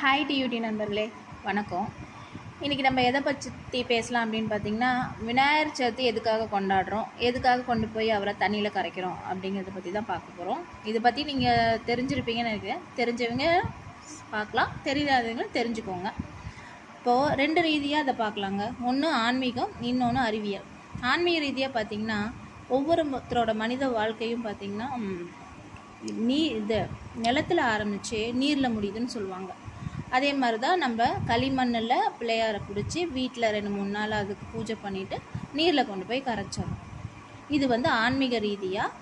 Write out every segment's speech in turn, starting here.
Hi duty நண்பர்களே. வணக்கம். இன்றைக்கி நம்ம எதை பற்றி பேசலாம் அப்படின்னு பார்த்தீங்கன்னா விநாயகர் சதுர்த்தி எதுக்காக கொண்டாடுறோம்? எதுக்காக கொண்டு போய் அவரை தண்ணியில் கரைக்கிறோம்? அப்படிங்கிறத பற்றி தான் பார்க்க போகிறோம் இதை பற்றி நீங்கள் தெரிஞ்சிருப்பீங்கன்னு நினைக்கிறேன். தெரிஞ்சவங்க பார்க்கலாம். தெரியாதவங்க தெரிஞ்சுக்கோங்க. இப்போது ரெண்டு ரீதியாக அதை பார்க்கலாங்க. ஒன்று ஆன்மீகம் இன்னொன்று அறிவியல். ஆன்மீக ரீதியாக பார்த்திங்கன்னா ஒவ்வொருத்தரோட மனித வாழ்க்கையும் பார்த்திங்கன்னா நீ இது நிலத்தில் ஆரம்பித்து நீரில் முடியுதுன்னு சொல்லுவாங்க. அதே மாதிரி தான் நம்ம களிமண்ணில் பிள்ளையாரை பிடிச்சி வீட்டில் ரெண்டு மூணு நாள் அதுக்கு பூஜை பண்ணிவிட்டு நீரில் கொண்டு போய் கரைச்சிடணும் இது வந்து ஆன்மீக ரீதியாக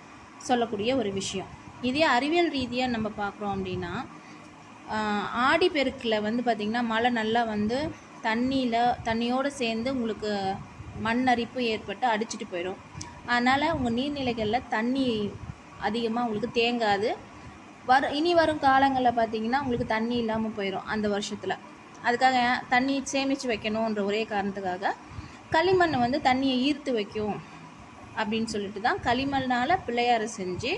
சொல்லக்கூடிய ஒரு விஷயம். இதே அறிவியல் ரீதியாக நம்ம பார்க்குறோம் அப்படின்னா ஆடி பெருக்கில் வந்து பார்த்திங்கன்னா மழை நல்லா வந்து தண்ணியில் தண்ணியோடு சேர்ந்து உங்களுக்கு மண் அரிப்பு ஏற்பட்டு அடிச்சிட்டு போயிடும். அதனால் உங்கள் நீர்நிலைகளில் தண்ணி அதிகமாக உங்களுக்கு தேங்காது. வர இனி வரும் காலங்களில் பார்த்தீங்கன்னா உங்களுக்கு தண்ணி இல்லாமல் போயிடும் அந்த வருஷத்தில். அதுக்காக தண்ணி சேமித்து வைக்கணுன்ற ஒரே காரணத்துக்காக களிமண் வந்து தண்ணியை ஈர்த்து வைக்கும் அப்படின்னு சொல்லிட்டு தான் களிமண்ணால் பிள்ளையாரை செஞ்சு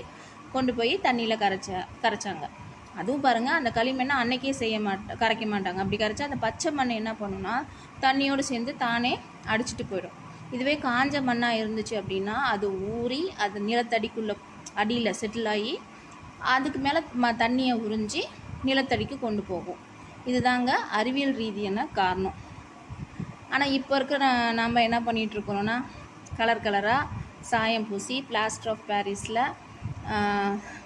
கொண்டு போய் தண்ணியில் கரைச்ச கரைச்சாங்க. அதுவும் பாருங்கள் அந்த களிமண்ணை அன்னைக்கே செய்ய மாட்ட கரைக்க மாட்டாங்க. அப்படி கரைச்சா அந்த பச்சை மண் என்ன பண்ணுன்னா தண்ணியோடு சேர்ந்து தானே அடிச்சிட்டு போயிடும். இதுவே காஞ்ச மண்ணாக இருந்துச்சு அப்படின்னா அது ஊறி அது நிலத்தடிக்குள்ளே அடியில் செட்டில் ஆகி அதுக்கு மேலே ம தண்ணியை உறிஞ்சி நிலத்தடிக்கு கொண்டு போகும். இதுதாங்க அறிவியல் ரீதியான காரணம். ஆனால் இப்போ இருக்கிற நாம் என்ன பண்ணிகிட்ருக்கிறோன்னா கலர் கலராக சாயம் பூசி பிளாஸ்டர் ஆஃப் பாரிஸில்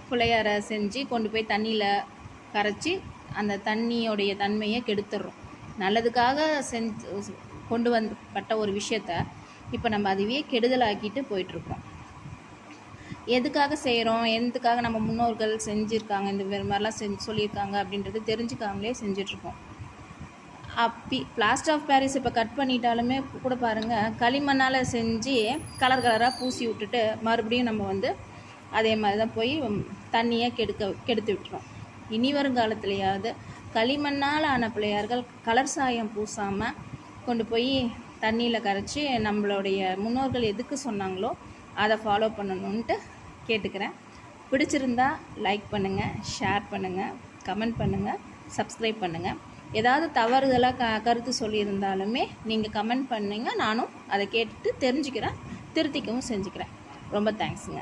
பிள்ளையாரை செஞ்சு கொண்டு போய் தண்ணியில் கரைச்சி அந்த தண்ணியோடைய தன்மையை கெடுத்துடுறோம் நல்லதுக்காக செஞ்சு கொண்டு வந்தப்பட்ட ஒரு விஷயத்த இப்போ நம்ம அதுவே கெடுதலாக்கிட்டு போயிட்டுருக்கோம் எதுக்காக செய்கிறோம் எதுக்காக நம்ம முன்னோர்கள் செஞ்சுருக்காங்க? இந்த மாதிரிலாம் செஞ்சு சொல்லியிருக்காங்க அப்படின்றது தெரிஞ்சுக்காமலே செஞ்சிட்ருக்கோம். அப்பி பிளாஸ்டர் ஆஃப் பாரிஸ் இப்போ கட் பண்ணிட்டாலுமே கூட பாருங்கள் களிமண்ணால் செஞ்சு கலர் கலராக பூசி விட்டுட்டு மறுபடியும் நம்ம வந்து அதே மாதிரி தான் போய் தண்ணியை கெடுக்க கெடுத்து விட்டுரும் இனி வருங்காலத்துலேயாவது களிமண்ணால் ஆன பிள்ளையார்கள் கலர் சாயம் பூசாமல் கொண்டு போய் தண்ணியில் கரைச்சி நம்மளுடைய முன்னோர்கள் எதுக்கு சொன்னாங்களோ அதை ஃபாலோ பண்ணணுன்ட்டு கேட்டுக்கிறேன். பிடிச்சிருந்தா லைக் பண்ணுங்கள் ஷேர் பண்ணுங்கள் கமெண்ட் பண்ணுங்கள் சப்ஸ்கிரைப் பண்ணுங்கள் ஏதாவது தவறுதலாக க கருத்து சொல்லியிருந்தாலுமே நீங்கள் கமெண்ட் பண்ணுங்க. நானும் அதை கேட்டுட்டு தெரிஞ்சுக்கிறேன் திருத்திக்கவும் செஞ்சுக்கிறேன். ரொம்ப தேங்க்ஸுங்க